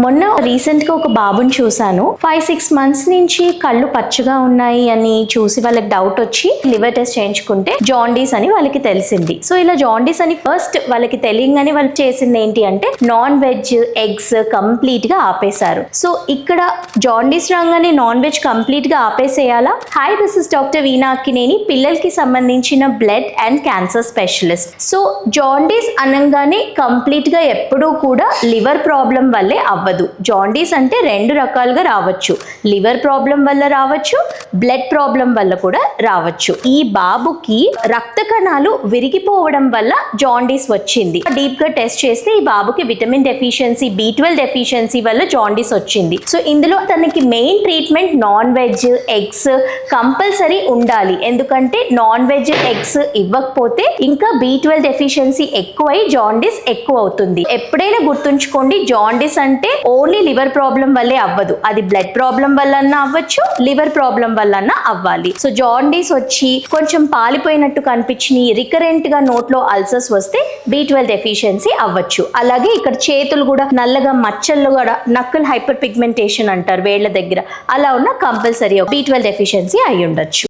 మొన్న రీసెంట్గా ఒక బాబుని చూశాను. ఫైవ్ సిక్స్ మంత్స్ నుంచి కళ్ళు పచ్చగా ఉన్నాయి అని చూసి వాళ్ళకి డౌట్ వచ్చి లివర్ టెస్ట్ చేయించుకుంటే జాండీస్ అని వాళ్ళకి తెలిసింది. సో ఇలా జాండీస్ అని ఫస్ట్ వాళ్ళకి తెలియగానే వాళ్ళు చేసింది ఏంటి అంటే నాన్ వెజ్ ఎగ్స్ కంప్లీట్గా ఆపేశారు. సో ఇక్కడ జాండీస్ రాగానే నాన్ వెజ్ కంప్లీట్గా ఆపేసేయాలా? Hi this is doctor Veenakineni పిల్లలకి సంబంధించిన blood and cancer specialist so jaundice అనగానే కంప్లీట్గా ఎప్పుడూ కూడా లివర్ ప్రాబ్లం వల్లే అవ్వదు. జాండీస్ అంటే రెండు రకాలుగా రావచ్చు. లివర్ ప్రాబ్లం వల్ల రావచ్చు బ్లడ్ ప్రాబ్లం వల్ల కూడా రావచ్చు. ఈ బాబుకి రక్త కణాలు విరిగిపోవడం వల్ల జాండీస్ వచ్చింది. డీప్గా టెస్ట్ చేస్తే ఈ బాబుకి vitamin deficiency B twelve deficiency వల్ల జాండీస్ వచ్చింది. సో ఇందులో తనకి main treatment non veg eggs compulsory ఉండాలి. ఎందుకంటే నాన్ వెజ్ ఎగ్స్ ఇవ్వకపోతే ఇంకా బి ట్వెల్వ్ డెఫిషియన్సీ ఎక్కువై జాండీస్ ఎక్కువ అవుతుంది. ఎప్పుడైనా గుర్తుంచుకోండి జాండీస్ అంటే ఓన్లీ లివర్ ప్రాబ్లం వల్లే అవ్వదు. అది బ్లడ్ ప్రాబ్లం వల్లన్నా అవ్వచ్చు లివర్ ప్రాబ్లం వల్లన్నా అవ్వాలి. సో జాండీస్ వచ్చి కొంచెం పాలిపోయినట్టు కనిపించినాయి. రికరెంట్గా నోట్లో అల్సర్స్ వస్తే బి ట్వెల్వ్ డెఫిషియన్సీ అవ్వచ్చు. అలాగే ఇక్కడ చేతులు కూడా నల్లగా మచ్చలు కూడా నక్కుల్ హైపర్ పిగ్మెంటేషన్ అంటారు వేళ్ళ దగ్గర. అలా ఉన్న కంపల్సరీ బి ట్వెల్వ్ డెఫిషియన్సీ అయి ఉండొచ్చు